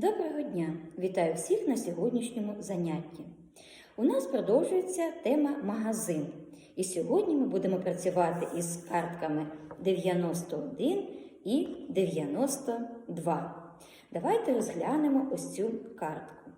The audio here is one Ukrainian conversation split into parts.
Доброго дня! Вітаю всіх на сьогоднішньому занятті. У нас продовжується тема магазин. І сьогодні ми будемо працювати із картками 91 і 92. Давайте розглянемо ось цю картку.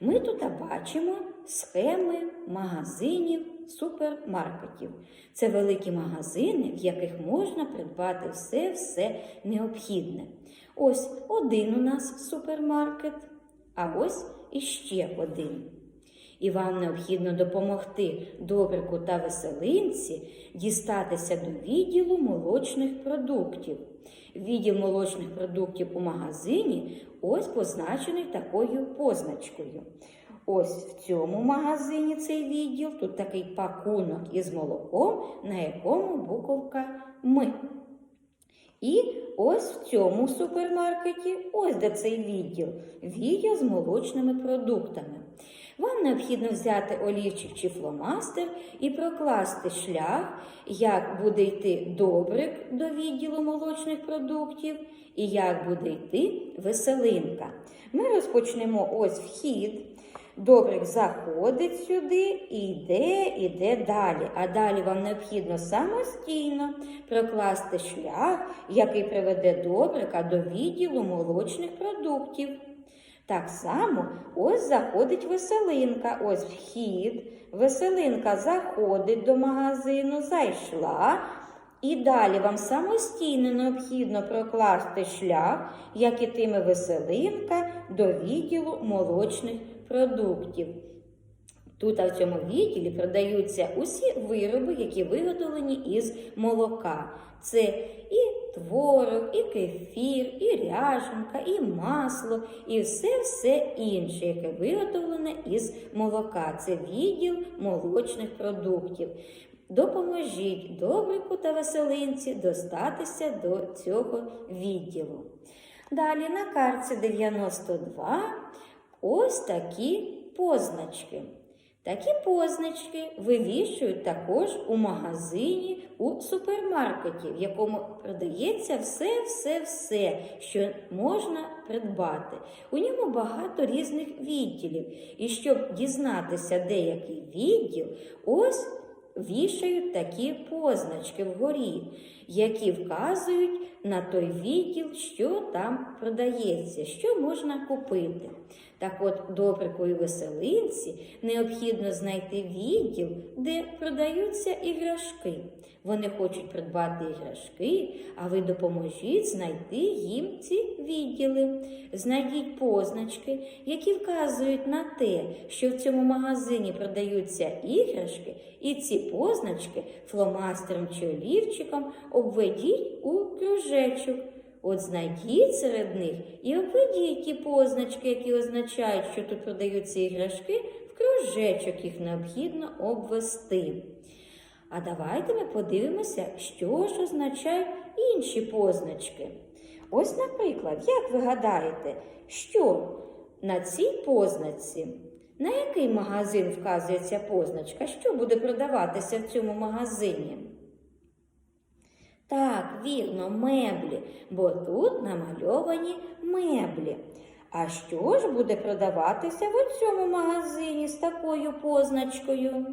Ми тут бачимо схеми магазинів, супермаркетів. Це великі магазини, в яких можна придбати все-все необхідне. Ось один у нас супермаркет, а ось іще один. І вам необхідно допомогти Добрику та Веселинці дістатися до відділу молочних продуктів. Відділ молочних продуктів у магазині ось позначений такою позначкою. Ось в цьому магазині цей відділ, тут такий пакунок із молоком, на якому буковка Ми. І ось в цьому супермаркеті, ось де цей відділ, відділ з молочними продуктами. Вам необхідно взяти олівчик чи фломастер і прокласти шлях, як буде йти добрик до відділу молочних продуктів і як буде йти веселинка. Ми розпочнемо ось вхід. Добрик заходить сюди і йде, іде далі. А далі вам необхідно самостійно прокласти шлях, який приведе добрика до відділу молочних продуктів. Так само ось заходить веселинка, ось вхід. Веселинка заходить до магазину, зайшла. І далі вам самостійно необхідно прокласти шлях, як ітиме веселинка до відділу молочних продуктів. Тут а в цьому відділі продаються усі вироби, які виготовлені із молока. Це і творог, і кефір, і ряженка, і масло, і все-все інше, яке виготовлене із молока. Це відділ молочних продуктів. Допоможіть добрику та веселинці достатися до цього відділу. Далі на картці 92 ось такі позначки. Такі позначки вивішують також у магазині у супермаркеті, в якому продається все-все-все, що можна придбати. У ньому багато різних відділів. І щоб дізнатися деякий відділ, ось вішають такі позначки вгорі, які вказують на той відділ, що там продається, що можна купити. Так от, добрику веселинці необхідно знайти відділ, де продаються іграшки. Вони хочуть придбати іграшки, а ви допоможіть знайти їм ці відділи. Знайдіть позначки, які вказують на те, що в цьому магазині продаються іграшки, і ці позначки фломастером чи олівчиком обведіть у кружечок. От знайдіть серед них і обведіть ті позначки, які означають, що тут продаються іграшки, в кружечок їх необхідно обвести. А давайте ми подивимося, що ж означають інші позначки. Ось, наприклад, як ви гадаєте, що на цій позначці, на який магазин вказується позначка, що буде продаватися в цьому магазині? Так, вірно, меблі, бо тут намальовані меблі. А що ж буде продаватися в цьому магазині з такою позначкою?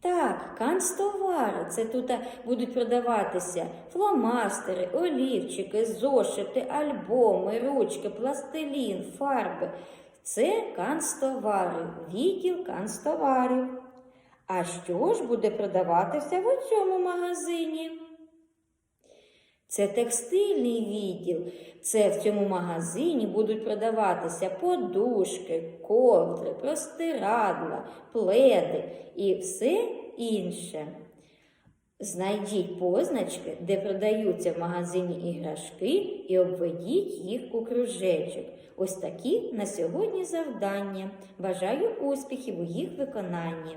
Так, канцтовари. Це тут будуть продаватися фломастери, олівчики, зошити, альбоми, ручки, пластилін, фарби. Це канцтовари, відділ канцтоварів. А що ж буде продаватися в цьому магазині? Це текстильний відділ. Це в цьому магазині будуть продаватися подушки, ковдри, простирадла, пледи і все інше. Знайдіть позначки, де продаються в магазині іграшки, і обведіть їх у кружечок. Ось такі на сьогодні завдання. Бажаю успіхів у їх виконанні.